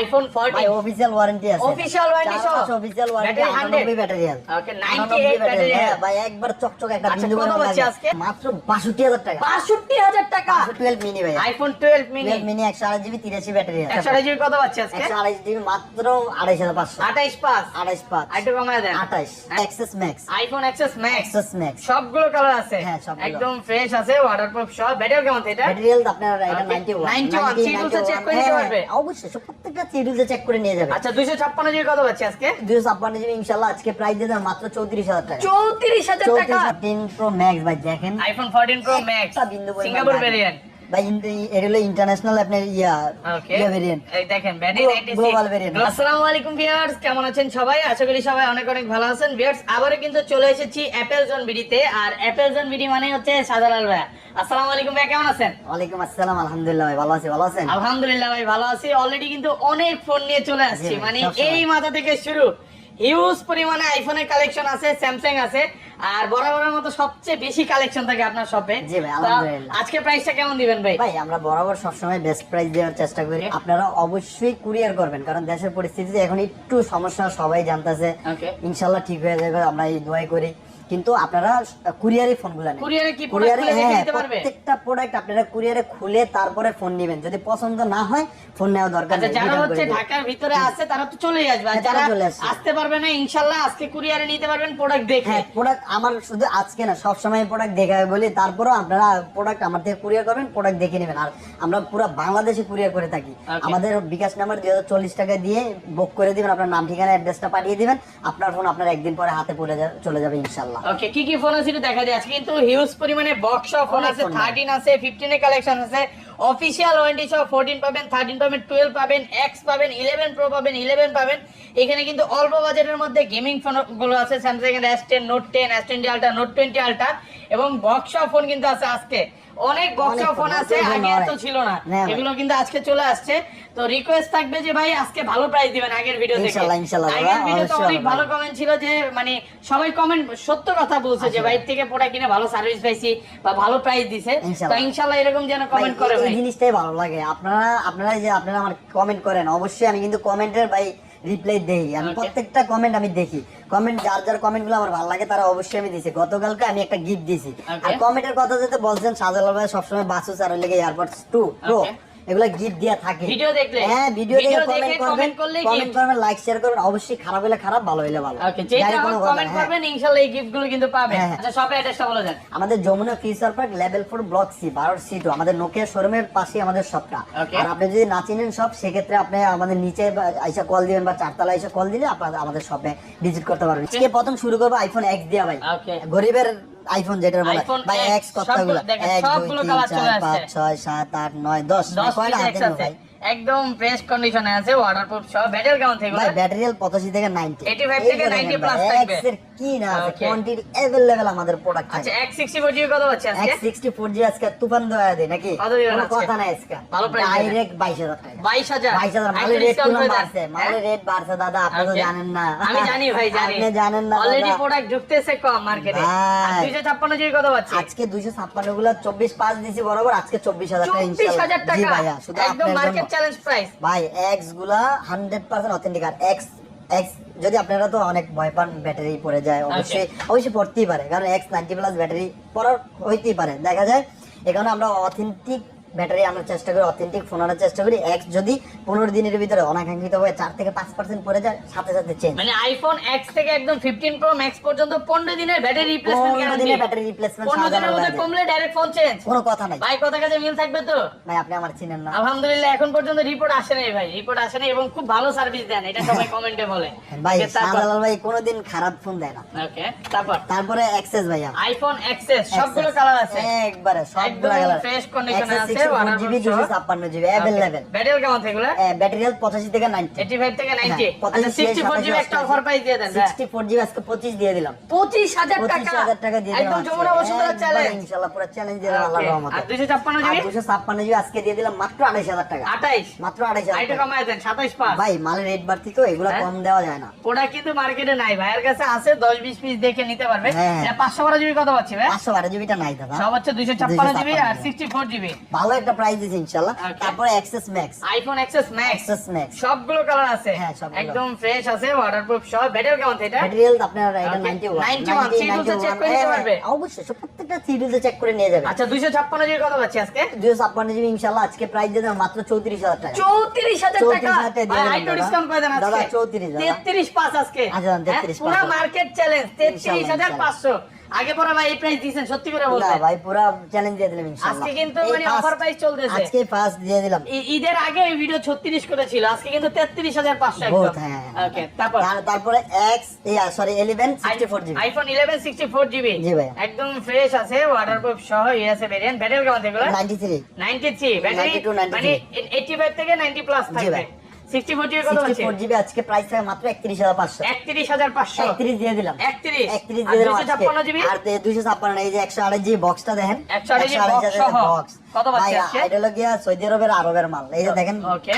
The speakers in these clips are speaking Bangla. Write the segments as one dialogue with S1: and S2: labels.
S1: আইফোন
S2: ভাই
S1: 14
S2: অফিসিয়াল ওয়ারেন্টি আছে।
S1: Official warranty সহ?
S2: অফিসিয়াল ওয়ারেন্টি
S1: Battery 100
S2: ব্যাটারি আছে।
S1: Okay, 98 battery
S2: হ্যাঁ
S1: আছে।
S2: ভাই একবার চকচক একটা
S1: আচ্ছা,
S2: বিন্দু
S1: কত পাচ্ছি আজকে?
S2: মাত্র 62000 টাকা।
S1: 62000 টাকা?
S2: 12 মিনি ভাই।
S1: IPhone 12 mini
S2: 12 mini 128 GB 83 battery আছে।
S1: 128 জিবি কত পাচ্ছি আজকে?
S2: 128 জিবি মাত্র 28500
S1: 28 পাস
S2: 28 পাঁচ।
S1: আইটু কমায় দেন।
S2: 28 XS max
S1: iPhone XS max
S2: XS max
S1: সবগুলো কালার আছে।
S2: হ্যাঁ, সবগুলো।
S1: একদম ফ্রেশ আছে ওয়াটারপ্রুফ সব ব্যাটারি কেমন এটা?
S2: ম্যাটেরিয়াল আপনার এটা
S1: Okay,
S2: 91
S1: 91
S2: 90,
S1: Cheetles এ check করে
S2: 91
S1: নিতে
S2: হ্যাঁ,
S1: পারবে?
S2: অবশ্যই। সব প্রত্যেকটা চিডুলসে চেক করে নিয়ে যাবে।
S1: আচ্ছা 256 জিবি কত আছে আজকে?
S2: 256 জিবি ইনশাআল্লাহ আজকে প্রাইস দিয়ে দেব মাত্র 34000 টাকা।
S1: 34000 টাকা?
S2: 34 প্রো ম্যাক্স ভাই দেখেন।
S1: IPhone 14 pro max Singapore variant
S2: ভাই এটা হলো ইন্টারন্যাশনাল আপনার ইয়া ইয়া ভেরিয়েন্ট
S1: দেখেন ব্যাটারি
S2: Glo-
S1: 96
S2: global variant।
S1: আসসালামু আলাইকুম ভিউয়ার্স কেমন আছেন সবাই? আশা করি সবাই অনেক অনেক ভালো আছেন। ভিউয়ার্স আবারো কিন্তু চলে এসেছি অ্যাপেল জোন বিডিতে আর অ্যাপেল জোন বিডি মানে হচ্ছে শাহজালাল ভাই আসসালামু আলাইকুম ভাই কেমন আছেন?
S2: ওয়ালাইকুম আসসালাম আলহামদুলিল্লাহ ভাই ভালো আছি ভালো আছেন?
S1: আলহামদুলিল্লাহ ভাই ভালো আছি। অলরেডি কিন্তু অনেক ফোন নিয়ে চলে আসছি। মানে এই মাথা থেকে শুরু। হিউজ পরিমাণে আইফোনের কালেকশন আছে স্যামসাং আছে আর বরাবরের মতো সবচেয়ে বেশি কালেকশন থাকে আপনার শপে
S2: জি ভাই, আলহামদুলিল্লাহ।
S1: আজকে প্রাইসটা কেমন দিবেন ভাই?
S2: ভাই আমরা বরাবর সবসময় বেস্ট প্রাইস দেওয়ার চেষ্টা করি। আপনারা অবশ্যই কুরিয়ার করবেন কারণ দেশের পরিস্থিতিতে এখন একটু সমস্যা সবাই জানতেছে।
S1: ইনশাআল্লাহ
S2: ইনশাল্লাহ ঠিক হয়ে যাবে আমরা এই দোয়াই করি। কিন্তু আপনারা কুরিয়ারে ফোনগুলো নেন।
S1: কুরিয়ারে কি
S2: কুরিয়ারে হ্যাঁ
S1: পারবে?
S2: প্রত্যেকটা প্রোডাক্ট আপনারা কুরিয়ারে খুলে তারপরে ফোন নেবেন। যদি পছন্দ না হয় ফোন নেওয়া দরকার
S1: আচ্ছা
S2: নেই।
S1: যারা হচ্ছে ঢাকার ভিতরে আছে তারা তো চলেই আসবে। আর
S2: হ্যাঁ,
S1: যারা। আসতে পারবে না ইনশাল্লাহ আজকে কুরিয়ারে নিতে পারবেন প্রোডাক্ট দেখে।
S2: হ্যাঁ প্রোডাক্ট আমার শুধু আজকে না সব সময় প্রোডাক্ট দেখাবে বলি তারপরেও আপনারা প্রোডাক্ট আমার থেকে কুরিয়ার করবেন প্রোডাক্ট দেখে নেবেন। আর আমরা পুরো বাংলাদেশে কুরিয়ার করে থাকি। আমাদের বিকাশ নাম্বার দুই হাজার চল্লিশ টাকা দিয়ে বুক করে দিবেন আপনার নাম ঠিকানা অ্যাড্রেসটা পাঠিয়ে দিবেন। আপনার ফোন আপনার একদিন পরে হাতে পড়ে চলে যাবে ইনশাল্লাহ।
S1: ওকে কি কি ফোন আছে দেখা যায় আজকে কিন্তু হিউজ পরিমাণে বক্স ফোন আছে থার্টিন আছে 15 এর কালেকশন আছে। অফিশিয়াল ওয়ারেন্টি সহ 14 পাবেন 13 পাবেন 12 পাবেন X পাবেন 11 প্রো পাবেন 11 পাবেন। এখানে কিন্তু অল্প বাজেটের মধ্যে গেমিং ফোনগুলো আছে স্যামসাং এর S10 Note 10 S20 Ultra Note 20 Ultra এবং বক্স ফোন কিন্তু আছে আজকে। অনেক বক্স ফোন আছে আগে
S2: phone
S1: তো ছিল না। এগুলো কিন্তু আজকে চলে আসছে। তো রিকোয়েস্ট থাকবে যে ভাই আজকে ভালো প্রাইস দিবেন আগের ভিডিও থেকে। আগের ভিডিওতে অনেক ভালো কমেন্ট ছিল যে মানে সবাই কমেন্ট সত্য কথা বলছে যে
S2: আসলে।
S1: ভাই থেকে প্রোডাক্ট কিনে ভালো সার্ভিস পাইছি বা ভালো প্রাইস দিছে। তো
S2: ইনশাল্লাহ।
S1: ইনশাআল্লাহ এরকম যেন কমেন্ট করে
S2: জিনিসটাই ভালো লাগে। আপনারা আপনারা যে আপনারা আমার কমেন্ট করেন অবশ্যই আমি কিন্তু কমেন্টের ভাই রিপ্লাই দেই। আমি প্রত্যেকটা কমেন্ট আমি দেখি। কমেন্ট যার যার কমেন্টগুলো আমার ভালো লাগে তারা অবশ্যই আমি দিছি। গতকালকে আমি একটা গিফট দিছি।
S1: Okay.
S2: আর কমেন্টের কথা যেতে বলছেন সাজাল ভাই সবসময় বাসু চার লেগে এয়ারপোর্ট টু প্রো. এগুলো গিফট দেয়া থাকে
S1: ভিডিও দেখলে?
S2: হ্যাঁ ভিডিও দেখে কমেন্ট করবেন কমেন্ট। করবেন লাইক শেয়ার করবেন অবশ্যই খারাপ হলে খারাপ ভালো হলে ভালো
S1: ওকে যেটা কমেন্ট। করবেন ইনশাআল্লাহ এই গিফটগুলো কিন্তু পাবেন
S2: হ্যাঁ, হ্যাঁ।
S1: আচ্ছা শপের অ্যাড্রেসটা বলে দেন
S2: আমাদের Jamuna future park level four block C বারো সি টু আমাদের নোকিয়া শোরুমের পাশে আমাদের শপটা আর আপনি যদি না চিনেন সব সেক্ষেত্রে আপনি আমাদের নিচে আইসা কল দিবেন বা চারতলা আইসা কল দিলে আপনার আমাদের শপে ভিজিট করতে পারবেন আজকে প্রথম শুরু করব আইফোন এক্স দিয়া ভাই
S1: Okay.
S2: গরিবের আইফোন যেটা বলা ভাই এক্স তিন
S1: colour
S2: চার
S1: চলে
S2: পাঁচ ছয় সাত আট নয় দশ
S1: 10
S2: কয়টা
S1: আছে
S2: ভাই?
S1: একদম ফ্রেশ কন্ডিশনে আছে ওয়াটারপ্রুফ সব ব্যাটারি কেমন থেকে
S2: ভাই ব্যাটারি পঁচাশি থেকে নাইনটি।
S1: 85 থেকে 90 প্লাস থাকবে।
S2: এক্সের কি না আছে? কোয়ান্টিটি অ্যাভেলেবেল আমাদের প্রোডাক্ট
S1: আচ্ছা X64 জিবি কত পাচ্ছে আজকে?
S2: ফোর জি আজকে তুফান দেওয়া দেয় নাকি? কোনো কথা নাই আজকে।
S1: ভালো price
S2: ডাইরেক্ট বাইশ হাজার টাকা।
S1: 22000
S2: বাইশ হাজার
S1: একটা
S2: মালের রেট কোনো বাড়ছে মালের? রেট বাড়ছে দাদা আপনি তো জানেন না।
S1: আমি জানি ভাই জানি।
S2: আপনি জানেন না
S1: অলরেডি প্রোডাক্ট ঢুকতেছে কম মার্কেটে 256 জিবি কত পাচ্ছে
S2: আজকে দুইশো ছাপ্পান্নগুলো চব্বিশ পাঁচ দিছি বরাবর আজকে চব্বিশ হাজার টাকা
S1: চব্বিশ
S2: ইনশাল্লাহ।
S1: টাকা?
S2: শুধু
S1: একদম
S2: আপনার
S1: মার্কেট চ্যালেঞ্জ প্রাইস
S2: ভাই এক্সগুলা হান্ড্রেড পার্সেন্ট অথেন্টিক আর এক্স এক্স যদি আপনারা তো অনেক ভয় পান ব্যাটারি পড়ে যায় অবশ্যই অবশ্যই পড়তেই পারে। কারণ এক্স নাইনটি প্লাস ব্যাটারি পড়ার হইতেই পারে। দেখা যায় এখানে আমরা অথেন্টিক ব্যাটারি আনার চেষ্টা করি অথেন্টিক ফোন আনার চেষ্টা করি। এক্স যদি পনেরো দিনের ভিতরে অনাকাঙ্ক্ষিত হয়ে চার থেকে পাঁচ পার্সেন্ট পড়ে যায় সাথে সাথে চেঞ্জ
S1: মানে আইফোন এক্স থেকে একদম 15 প্রো ম্যাক্স পর্যন্ত 15 দিনের ব্যাটারি রিপ্লেসমেন্ট
S2: পনেরো
S1: গ্যারান্টি
S2: দিনে ব্যাটারি রিপ্লেসমেন্ট
S1: 15 দিনের মধ্যে কমলে ডাইরেক্ট ফোন চেঞ্জ
S2: কোনো কথা নাই।
S1: ভাই কথা কাছে মিল থাকবে তো?
S2: ভাই আপনি আমার চিনেন না।
S1: আলহামদুলিল্লাহ এখন পর্যন্ত রিপোর্ট আসে নাই ভাই। রিপোর্ট আসে নাই এবং খুব ভালো সার্ভিস দেন এটা সবাই কমেন্টে বলে।
S2: ভাই শাহজালাল ভাই কোনোদিন খারাপ ফোন দেয় না।
S1: ওকে তারপর?
S2: তারপরে অ্যাক্সেস ভাইয়া।
S1: আইফোন এক্সএস সবগুলো কালার আছে।
S2: একবারে সবগুলো কালার
S1: condition এ আছে,
S2: জিবি দুশো ছাপ্পান্ন জিবি অ্যাভেলেবেল
S1: ব্যাটারি কেমন থেকে
S2: ব্যাটারি হেলথ পঁচাশি থেকে নাইনটি
S1: 85 থেকে 90 64 জিবি একটা অফার প্রাইস দিয়ে দেন।
S2: সিক্সটি ফোর জিবি আজকে পঁচিশ দিয়ে দিলাম।
S1: 25000
S2: পঁচিশ
S1: টাকা?
S2: হাজার টাকা দিয়ে দিলাম
S1: যমুনা বসুন্ধরা চ্যালেঞ্জ
S2: ইনশাল্লাহ পুরো চ্যালেঞ্জ দিয়ে দিলাম আল্লাহর রহমতে।
S1: আর 256
S2: আর
S1: জিবি?
S2: দুশো ছাপ্পান্ন জিবি আজকে দিয়ে দিলাম মাত্র আড়াইশ হাজার টাকা।
S1: 28
S2: মাত্র আড়াইশ হাজার টাকা।
S1: কমায় দেন 27 পাস
S2: ভাই মালের রেট বাড়তি তো এগুলো
S1: হ্যাঁ?
S2: কম দেওয়া যায় না।
S1: প্রোডাক্ট কিন্তু মার্কেটে নাই ভাইয়ের কাছে আছে 10 20 পিস দেখে নিতে পারবে।
S2: হ্যাঁ।
S1: এটা 512 জিবি কত পাচ্ছি ভাই?
S2: পাঁচশো বারো জিবিটা নাই দাদা।
S1: সব হচ্ছে 256 জিবি আর
S2: 256
S1: 64 জিবি।
S2: ভালো ভালো একটা প্রাইস দিছি ইনশাআল্লাহ. তারপরে XS max
S1: iPhone XS max
S2: XS max
S1: সবগুলো কালার আছে।
S2: হ্যাঁ, সবগুলো।
S1: একদম ফ্রেশ আছে ওয়াটারপ্রুফ সহ। ব্যাটারি কেমন এটা?
S2: ম্যাটেরিয়াল আপনার এটা 91
S1: 91, three tools এ করে নিতে
S2: হ্যাঁ,
S1: পারবে?
S2: অবশ্যই সব প্রত্যেকটা টুলসে চেক করে নিয়ে যাবে।
S1: আচ্ছা দুইশো ছাপ্পান্ন জিবি কত পাচ্ছি আজকে?
S2: দুশো ছাপ্পান্ন জিবি ইনশাআল্লাহ আজকে প্রাইস দিয়ে মাত্র চৌত্রিশ হাজার টাকা।
S1: চৌত্রিশ হাজার
S2: 34,000 টাকা
S1: ভাই,
S2: দাদা।
S1: ডিসকাউন্ট করে দেন আজকে।
S2: 34 দাদা।
S1: তেত্রিশ পাঁচ আজকে।
S2: আচ্ছা, 33
S1: পুরো মার্কেট চ্যালেঞ্জ তেত্রিশ হাজার
S2: ইনশাআল্লাহ,
S1: পাঁচশো। আগে পরে ভাই এই প্রাইস দিয়েছেন সত্যি করে বলতে।
S2: ভাই পুরো চ্যালেঞ্জ দিয়ে দিলাম ইনশাআল্লাহ।
S1: আজকে কিন্তু মানে অফার প্রাইস চলতেছে।
S2: আজকে ফার্স্ট দিয়ে দিলাম।
S1: ঈদের আগে এই ভিডিও ছত্রিশ করে ছিল আজকে কিন্তু তেত্রিশ হাজার পাঁচশো
S2: বহুত
S1: একদম
S2: হ্যাঁ
S1: ওকে তারপর?
S2: তারপরে এক্স এই sorry eleven sixty four GB
S1: iPhone eleven sixty four GB
S2: জি ভাই।
S1: একদম ফ্রেশ আছে ওয়াটারপ্রুফ সহ ইউএসএ ভেরিয়েন্ট ব্যাটারি কেমন দেখল
S2: নাইনটি থ্রি
S1: 93 ব্যাটারি
S2: 92, 93
S1: মানে 85 থেকে 90 প্লাস থাকবে। 64 জিবি কত আছে?
S2: ফোর জিবি আজকে প্রাইস থাকে মাত্র একত্রিশ হাজার পাঁচশো।
S1: 31500
S2: একত্রিশ দিয়ে দিলাম।
S1: 31
S2: একত্রিশ
S1: আর
S2: দিয়ে দিলাম
S1: 256 জিবি
S2: আর এই যে একশো আড়াই জিবি বক্সটা দেখেন।
S1: 128 জিবি
S2: বক্স
S1: কত পাচ্ছি
S2: এটা হলো সৌদি আরবের আরবের মাল। এই যে দেখেন।
S1: ওকে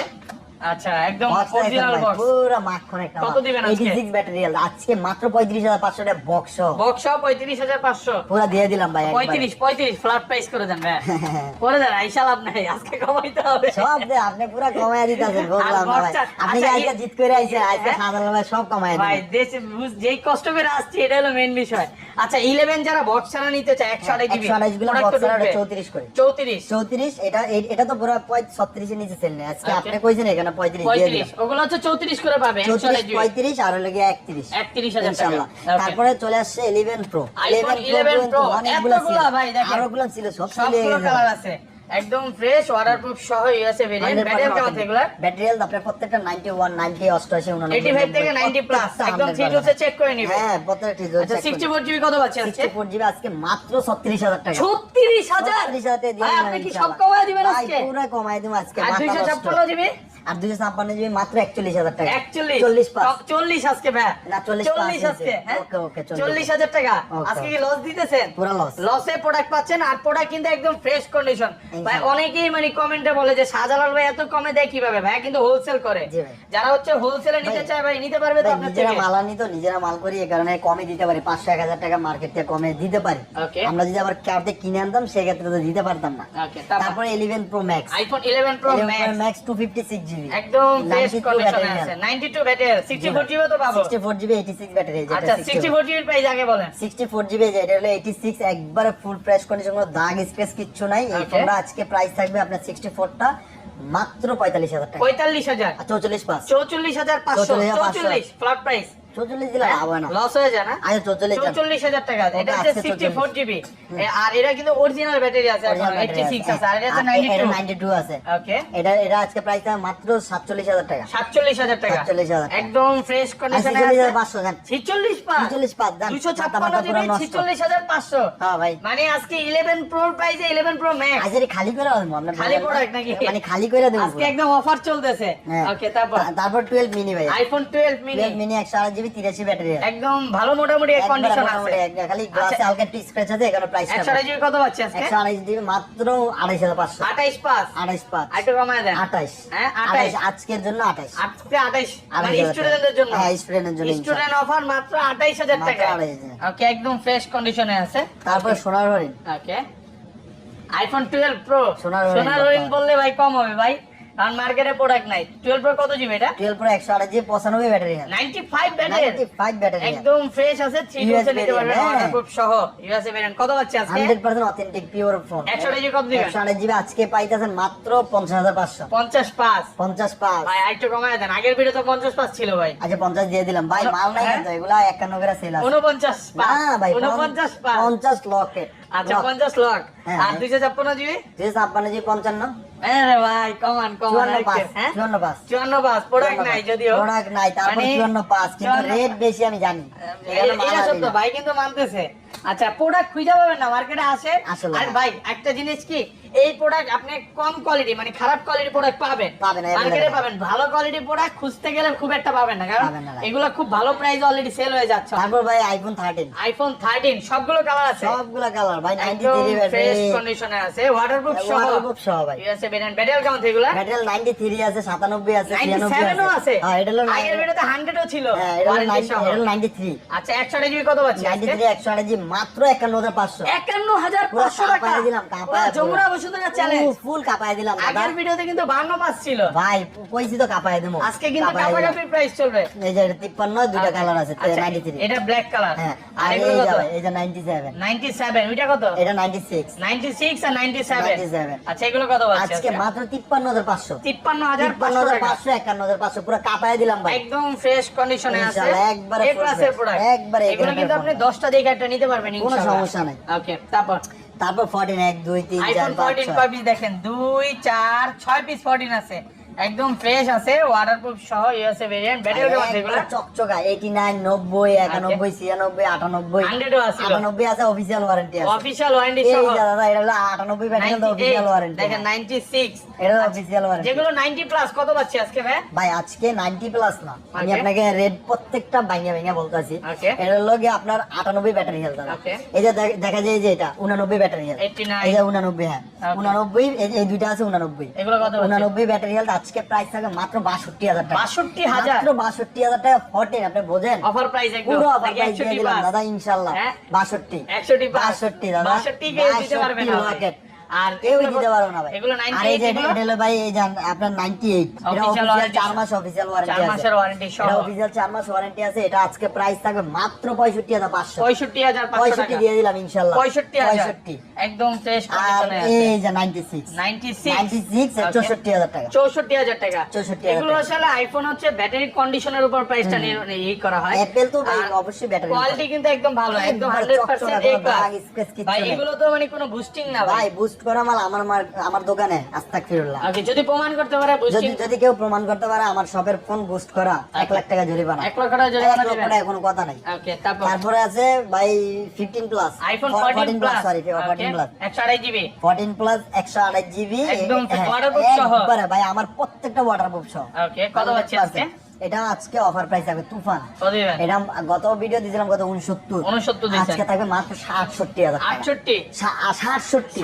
S1: আচ্ছা একদম অরিজিনাল বক্স
S2: পুরো মাখন একটা
S1: কত দিবেন আজকে?
S2: 86 ব্যাটারিয়াল আজকে মাত্র পঁয়ত্রিশ হাজার পাঁচশো টাকা বক্স
S1: বক্স 35500
S2: পুরো দিয়ে দিলাম ভাই
S1: 35 35 ফ্ল্যাট প্রাইস করে দেন ভাই। করে দেন আইসা লাভ নাই আজকে কমাইতে হবে।
S2: সব দে আপনি পুরো কমায় দিতেছেন বুঝলাম ভাই। আপনি
S1: আচ্ছা,
S2: আজকে জিত করে আজকে
S1: হ্যাঁ?
S2: সাধারণ সব কমায়
S1: ভাই দেশে যেই কষ্ট করে আসছি এটা হলো মেইন বিষয়। আচ্ছা 11 যারা বক্স ছাড়া নিতে চায় 128 জিবি
S2: 128 গুলো box ছাড়া ওটা 34 করে।
S1: 34
S2: চৌত্রিশ এটা এটা তো পুরো ছত্রিশের নিচে সেল নেই। আজকে আপনি কইছেন এখানে পঁয়ত্রিশ দিয়ে দিলাম।
S1: ওগুলো হচ্ছে 34 করে পাবে
S2: চৌত্রিশ
S1: 128
S2: পঁয়ত্রিশ আর হলো গিয়ে একত্রিশ।
S1: 31,000 টাকা।
S2: তারপরে চলে আসছে ইলেভেন প্রো
S1: ইলেভেন 11 অনেকগুলো এতগুলা ভাই দেখেন।
S2: আরও গুলো ছিল সব
S1: সবগুলো কালার আছে। একদম ফ্রেশ ওয়াটারপ্রুফ সহ ইউএসএ ভেরিয়েন্ট ব্যাটারি কেমন এগুলা
S2: ব্যাটারিয়াল আপনার প্রত্যেকটা 91 90 88 89
S1: 85 থেকে 90 প্লাস একদম ঠিক হচ্ছে চেক করে নিবে।
S2: হ্যাঁ প্রত্যেকটা ঠিক
S1: আচ্ছা 64 জিবি কত আছে?
S2: 64 জিবি আজকে মাত্র 36000 টাকা।
S1: 36000
S2: 36000 দিয়ে
S1: ভাই, আপনি কি সব কমায় দিবেন আজকে?
S2: পুরো কমায় দিব আজকে
S1: আর 256 জিবি?
S2: আর 256 জিবি মাত্র 41000 টাকা।
S1: 41
S2: 40 পাস
S1: 40 আজকে
S2: না, 40
S1: 40
S2: পাস
S1: আজকে হ্যাঁ?
S2: ওকে, ওকে, 40
S1: 40000 টাকা। আজকে কি লস দিতেছেন?
S2: পুরা লস
S1: লসে প্রোডাক্ট পাচ্ছেন আর প্রোডাক্ট কিন্তু একদম ফ্রেশ কন্ডিশন ভাই অনেকেই মানে কমেন্টে বলে যে শাহজালাল ভাই এত কমে দেয় কীভাবে? ভাই কিন্তু হোলসেল করে। যারা হচ্ছে হোলসেলে নিতে চায় ভাই নিতে পারবে তো আপনার
S2: নিজেরা মাল আনি তো নিজেরা মাল করি এই কারণে কমে দিতে পারি। পাঁচশো এক হাজার টাকা মার্কেট থেকে কমে দিতে পারি। আমরা যদি আবার কার্ডে কিনে আনতাম সেক্ষেত্রে তো দিতে পারতাম না।
S1: তারপরে?
S2: Eleven pro max
S1: iPhone 11 pro max
S2: two fifty six GB.
S1: একদম ফ্রেশ
S2: 92
S1: কন্ডিশনে আছে। 92 ব্যাটারি 64 জিবি তো পাবো।
S2: Sixty four GB eighty six battery
S1: আচ্ছা 64 প্রাইস আগে বলেন।
S2: জিবি হলো একবারে ফুল প্রাইস কন্ডিশন কোনো দাগ স্ক্রেচ কিচ্ছু নাই। এই ফোনটা আজকে প্রাইস থাকবে আপনার সিক্সটি ফোরটা মাত্র পঁয়তাল্লিশ হাজার টাকা।
S1: 45000
S2: আর চৌচল্লিশ পাঁচ।
S1: 44500
S2: 44,500
S1: 44 ফ্ল্যাট প্রাইস
S2: চৌচল্লিশ দিলে হবে না।
S1: লস হয়ে যায় না?
S2: আচ্ছা চৌচল্লিশ যান।
S1: হাজার টাকা।
S2: ওটা
S1: এটা হচ্ছে সিক্সটি ফোর জিবি আর এটা কিন্তু অরিজিনাল ব্যাটারি আছে এইটটি সিক্স
S2: আছে।
S1: আছে আর এটা হচ্ছে নাইনটি টু
S2: আছে।
S1: ওকে
S2: এটা এটা আজকে প্রাইস মাত্র সাতচল্লিশ হাজার টাকা।
S1: সাতচল্লিশ হাজার টাকা।
S2: 47,000 টাকা।
S1: একদম ফ্রেশ
S2: আর
S1: কন্ডিশনে
S2: হাজার পাঁচশো জান।
S1: ছিচল্লিশ পাঁচ।
S2: ছেচল্লিশ পাঁচ জান।
S1: দুইশো ছাপ্পান্ন জিবি ছিচল্লিশ হাজার পাঁচশো।
S2: হ্যাঁ ভাই।
S1: মানে আজকে ইলেভেন প্রো প্রাইসে ইলেভেন প্রো ম্যাক্স
S2: আজকে খালি করে
S1: খালি নাকি?
S2: মানে খালি করে দেবো
S1: আজকে একদম অফার চলতেছে।
S2: হ্যাঁ।
S1: ওকে তারপর?
S2: তারপর টুয়েলভ মিনি ভাই।
S1: আইফোন টুয়েলভ মিনি
S2: মিনি একশো আট জিবি তিরাশি ব্যাটারি
S1: একদম ভালো মোটামুটি কন্ডিশন আছে।
S2: খালি গ্লাসে
S1: আচ্ছা।
S2: হালকা একটু স্ক্র্যাচ আছে এখানে প্রাইস
S1: একশো আড়াই জিবি কত পাচ্ছি আজকে?
S2: একশো আড়াইশ জিবি মাত্র আড়াইশ হাজার পাঁচশো।
S1: আঠাইশ পাঁচ?
S2: আড়াইশ পাঁচ।
S1: আরেকটু কমায় দেন।
S2: আঠাইশ।
S1: হ্যাঁ
S2: আঠাইশ।
S1: আঠাইশ
S2: আজকের জন্য আঠাইশ।
S1: আজকে আঠাইশ। মানে স্টুডেন্টদের জন্য।
S2: হ্যাঁ, জন্য,
S1: স্টুডেন্ট অফার মাত্র আঠাইশ হাজার টাকা
S2: 28,000
S1: ওকে একদম ফ্রেশ কন্ডিশনে আছে।
S2: তারপর সোনার হরিণ।
S1: ওকে আইফোন টুয়েলভ প্রো
S2: সোনার? হরিণ
S1: বললে ভাই কম হবে ভাই। কারণ মার্কেটে প্রোডাক্ট নাই। টুয়েলভ প্রো কত জিবি এটা?
S2: টুয়েলভ প্রো একশো আড়াই জিবি পঁচানব্বই battery
S1: ninety five battery
S2: five battery
S1: একদম ফ্রেশ আছে থ্রি
S2: US
S1: নিতে পারবেন
S2: variant, হ্যাঁ।
S1: ওয়াটারপ্রুফ সহ। ইউএসএ ভেরিয়েন্ট কত পাচ্ছি আজকে?
S2: Hundred percent authentic pure phone
S1: একশো আড়াই জিবি কত দিবেন?
S2: একশো আড়াই জিবি আজকে পাইতেছেন মাত্র পঞ্চাশ হাজার পাঁচশো।
S1: পঞ্চাশ পাঁচ।
S2: পঞ্চাশ পাঁচ।
S1: ভাই আরেকটু কমায় দেন। আগের ভিডিও তো পঞ্চাশ পাঁচ ছিল ভাই।
S2: আচ্ছা পঞ্চাশ দিয়ে দিলাম। ভাই মাল নাই
S1: হ্যাঁ?
S2: কিন্তু এগুলা একান্ন করে সেল আছে।
S1: উনপঞ্চাশ
S2: না ভাই
S1: উনপঞ্চাশ পাঁচ।
S2: পঞ্চাশ লকেট
S1: আচ্ছা পঞ্চাশ লক
S2: হ্যাঁ,
S1: আর
S2: হ্যাঁ।
S1: দুইশো ছাপ্পান্ন জিবি
S2: দুই ছাপ্পান্ন জিবি পঞ্চান্ন।
S1: আরে ভাই কমান কমান
S2: চুয়ান্ন পাঁচ
S1: হ্যাঁ?
S2: চুয়ান্ন পাঁচ
S1: প্রোডাক্ট নাই যদিও।
S2: প্রোডাক্ট নাই তারপর
S1: মানে
S2: চুয়ান্ন পাঁচ কিন্তু রেট বেশি আমি জানি।
S1: ভাই কিন্তু মানতেছে। আচ্ছা প্রোডাক্ট খুঁজে পাবেন না মার্কেটে আসে।
S2: আসলে
S1: আর ভাই একটা জিনিস কি এই প্রোডাক্ট আপনি কম কোয়ালিটি মানে খারাপ কোয়ালিটি প্রোডাক্ট পাবেন।
S2: পাবেন,
S1: মার্কেটে
S2: পাবেন।
S1: ভালো কোয়ালিটি প্রোডাক্ট খুঁজতে গেলে খুব একটা পাবেন না কারণ। এগুলো খুব ভালো প্রাইস অলরেডি সেল হয়ে যাচ্ছে।
S2: তারপর ভাই আইফোন থার্টিন
S1: আইফোন 13 সবগুলো কালার আছে।
S2: সবগুলা কালার ভাই নাইনটি
S1: একদম
S2: থ্রি
S1: ফ্রেশ কন্ডিশনে আছে ওয়াটারপ্রুফ সহ।
S2: ওয়াটারপ্রুফ সহ ভাই।
S1: ইউএসএ ভেরিয়েন্ট ব্যাটারি কেমন এগুলা?
S2: নাইনটি থ্রি আছে সাতানব্বই আছে
S1: 97 ও আছে।
S2: হ্যাঁ এটা হলো
S1: আগের ভিডিওতে 100 ও ছিল
S2: হ্যাঁ এটা হলো
S1: warranty সহ।
S2: নাইনটি থ্রি
S1: আচ্ছা 100 জিবি কত পাচ্ছি
S2: নাইনটি
S1: আজকে
S2: থ্রি একশো আড়াই জিবি মাত্র একান্ন হাজার পাঁচশো।
S1: একান্ন হাজার পাঁচশো টাকা।
S2: দিলাম, কাঁপায়
S1: যমুনা বসুন্ধরা চ্যালেঞ্জ
S2: ফুল কাপায় দিলাম
S1: আগের ভিডিওতে কিন্তু বান্ন পাস ছিল।
S2: ভাই কইছি তো কাপায় দেবো।
S1: আজকে কিন্তু
S2: কাপায়
S1: প্রাইস চলবে।
S2: এই যে তিপ্পান্ন দুইটা কালার আছে
S1: আচ্ছা,
S2: নাইনটি থ্রি
S1: এটা ব্ল্যাক কালার
S2: হ্যাঁ
S1: আর
S2: আর এই যে এই যে নাইনটি সেভেন
S1: ওইটা কত?
S2: এটা নাইনটি সিক্স
S1: 96 আর 97
S2: 97
S1: আচ্ছা এগুলো কত
S2: আজকে মাত্র তিপ্পান্ন হাজার পাঁচশো।
S1: 53500
S2: তিপ্পান্ন হাজার পাঁচশো একান্ন হাজার পাঁচশো পুরো কাপায় দিলাম ভাই।
S1: একদম ফ্রেশ কন্ডিশনে আছে।
S2: ইনশাআল্লাহ, একবারে
S1: এ
S2: full
S1: ক্লাসের
S2: fresh,
S1: প্রোডাক্ট
S2: একবারে
S1: এগুলো কিন্তু আপনি
S2: product।
S1: 10টা দেখে একটা নিতে পারবেন
S2: কোনো সমস্যা নাই।
S1: ওকে তারপর
S2: তারপর ফোরটিন এক দুই তিন চার
S1: আইফোন 14
S2: ছয়।
S1: কয় পিস দেখেন 2 4 6 পিস 14 আছে একদম ফ্রেশ আছে ওয়াটারপ্রুফ সহ ইউএসএ ভেরিয়েন্ট ব্যাটারি কেমন আছে এগুলো
S2: চকচকা 89 90 91 96 98
S1: 100 আছে।
S2: 98 আছে অফিসিয়াল ওয়ারেন্টি আছে।
S1: অফিশিয়াল ওয়ারেন্টি সহ।
S2: যে দাদা এটা হলো 98 ব্যাটারি অফিসিয়াল
S1: 98
S2: ওয়ারেন্টি
S1: দেখেন 96
S2: এটা অফিসিয়াল ওয়ারেন্টি
S1: যেগুলো 90 প্লাস কত পাচ্ছি আজকে ভাই?
S2: ভাই আজকে 90 প্লাস না। আমি আপনাকে রেড প্রত্যেকটা ভাঙা ভাঙা বলতাছি. এটা হলো গিয়ে আপনার 98 ব্যাটারি হেলথ দাদা। এই যে দেখা যায় যে এটা 89 ব্যাটারি হেলথ
S1: 89
S2: এই যে 89 হ্যাঁ।
S1: Okay.
S2: 89 এই দুইটা আছে 89
S1: এগুলো কত পাচ্ছি
S2: 89 ব্যাটারি হেলথ আজকে প্রাইস থাকে মাত্র 62000 টাকা।
S1: 62000
S2: মাত্র 62000 টাকা 14 আপনি বোঝেন?
S1: অফার প্রাইস
S2: পুরো অফার প্রাইস দিয়ে দিলাম দাদা ইনশাআল্লাহ
S1: হ্যাঁ?
S2: 62
S1: 61 plus?
S2: 62 দাদা।
S1: 62 কে দিতে পারবে না
S2: 62
S1: ভাই।
S2: rocket।
S1: আর
S2: কেউ দিতে পারবে না ভাই।
S1: এগুলো
S2: আর এই যে এটা হলো ভাই এই যে আপনার 98 এটা অফিশিয়াল 4 মাস অফিশিয়াল ওয়ারেন্টি আছে।
S1: মাসের ওয়ারেন্টি সহ।
S2: এটা অফিশিয়াল 4 মাস ওয়ারেন্টি আছে। এটা আজকে প্রাইস থাকবে মাত্র 65500
S1: 65500 টাকা।
S2: 65 দিয়ে দিলাম ইনশাআল্লাহ
S1: 65000
S2: 65
S1: একদম ফ্রেশ কন্ডিশনে আছে।
S2: এই যে 96
S1: 96
S2: 96 এর
S1: Okay.
S2: 64000 টাকা।
S1: চৌষট্টি হাজার টাকা।
S2: 64,000
S1: এগুলো আসলে আইফোন হচ্ছে ব্যাটারি কন্ডিশনের উপর প্রাইসটা ই করা হয়।
S2: অ্যাপেল তো ভাই অবশ্যই ব্যাটারি
S1: কোয়ালিটি কিন্তু একদম ভালো একদম
S2: একবার
S1: হান্ড্রেড পার্সেন্ট
S2: কোনো দাগ, scratch কিচ্ছু
S1: ভাই এগুলো তো মানে কোনো বুস্টিং না
S2: ভাই বুস্ট করা মাল আমার আমার দোকানে আস্তাগফিরুল্লাহ।
S1: ওকে যদি প্রমাণ করতে পারে
S2: যদি যদি কেউ প্রমাণ করতে পারে আমার শপের ফোন বুস্ট করা এক লাখ টাকা জরিমানা।
S1: এক লক্ষ টাকা জরিমানা
S2: এক লক্ষ
S1: দিবেন।
S2: টাকা কোনো কথা নাই।
S1: ওকে তারপর?
S2: তারপরে আছে ভাই fifteen plus
S1: iPhone 14 plus
S2: sorry fourteen plus
S1: 128 GB
S2: fourteen plus একশো আঠাশ জিবি
S1: একদম সহ।
S2: ভাই আমার প্রত্যেকটা ওয়াটারপ্রুফ সহ।
S1: ওকে কত
S2: 100% এটা আজকে অফার প্রাইস থাকবে তুফান। এটা গত ভিডিও দিয়েছিলাম কত উনসত্তর
S1: 69 দিয়েছেন।
S2: আজকে থাকবে মাত্র সাতষট্টি হাজার টাকা।
S1: 68
S2: সা- আ, সাতষট্টি।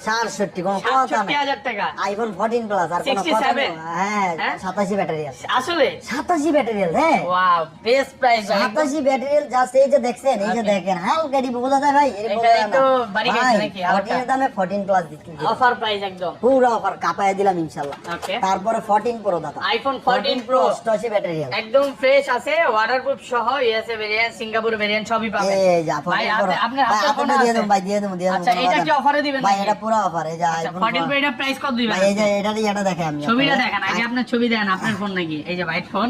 S2: সাতষট্টি? কোনো কথা নাই।
S1: 67000 টাকা?
S2: আইফোন ফোরটিন প্লাস আর কোনো কথা হ্যাঁ
S1: হ্যাঁ?
S2: সাতাশি ব্যাটারি আছে।
S1: আসলে?
S2: সাতাশি ব্যাটারি হ্যাঁ।
S1: ওয়াও বেস্ট প্রাইস
S2: সাতাশি ব্যাটারি জাস্ট এই যে দেখছেন এই যে দেখেন হালকা বোঝা যায় ভাই এর বোঝা যায় না।
S1: বাড়ি গেছে
S2: ভাই,
S1: নাকি, হালকা?
S2: 14 এর দামে ফোরটিন প্লাস দিচ্ছি।
S1: অফার প্রাইস একদম।
S2: পুরো অফার কাপায় দিলাম ইনশাল্লাহ। তারপরে ফোরটিন প্রো দাদা।
S1: আইফোন 14 প্রো
S2: ব্যাটারি
S1: একদম ফ্রেশ আছে ওয়াটারপ্রুফ সহ ইউএসএ ভেরিয়েন্ট সিঙ্গাপুর ভেরিয়েন্ট সবই পাবেন।
S2: এই যে
S1: ভাই
S2: 14 প্রো
S1: আপনি-
S2: ভাই আপনাকে দিয়ে দেবো ভাই দিয়ে দেবো দিয়ে দেবো
S1: আচ্ছা এটা কি অফারে দিবেন
S2: ভাই এটা পুরো অফার এই যে আইফোন
S1: 14 প্রো এটা প্রাইস কত দিবেন
S2: ভাই এই যে এটারই এটা দেখে আমি
S1: ছবিটা দেখেন আগে আপনার ছবি দেন আপনার ফোন নাকি? এই যে হোয়াইট ফোন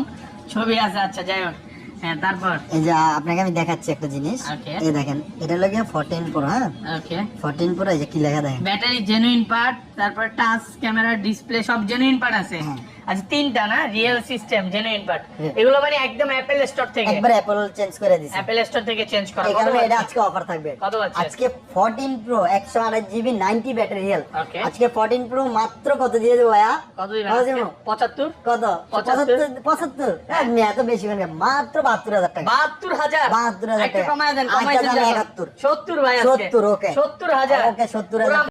S1: ছবি আছে আচ্ছা যাই হোক। হ্যাঁ তারপর?
S2: এই যে আপনাকে আমি দেখাচ্ছি একটা জিনিস। এই দেখেন এটা লাগে ফোরটিন প্রো হ্যাঁ?
S1: ওকে
S2: ফোরটিন প্রো এই যে কি লেখা দেখেন।
S1: ব্যাটারি জেনুইন পার্ট তারপর টাচ ক্যামেরা ডিসপ্লে সব জেনুইন পার্ট আছে।
S2: হ্যাঁ।
S1: আচ্ছা তিনটা না? Real system genuine part. এগুলো মানে একদম অ্যাপেল স্টোর থেকে।
S2: একবার অ্যাপল চেঞ্জ করে দিছি।
S1: অ্যাপেল স্টোর থেকে চেঞ্জ করা।
S2: কারণে এটা আজকে অফার থাকবে।
S1: কত পাচ্ছি?
S2: আজকে 14 প্রো 128 জিবি 90 ব্যাটারি
S1: Okay.
S2: আজকে 14 প্রো মাত্র কত দিয়ে দেবো ভাইয়া?
S1: কত দিবেন
S2: কত
S1: আজকে?
S2: দেবো?
S1: 75
S2: কত?
S1: 75?
S2: 75 75 এত বেশি কেন মাত্র 72000 টাকা।
S1: বাহাত্তর হাজার?
S2: 72,000
S1: একটু কমায় দেন
S2: তাহলে
S1: যাও।
S2: 71
S1: সত্তর ভাই আজকে।
S2: 70 ওকে।
S1: সত্তর হাজার।
S2: ওকে 70000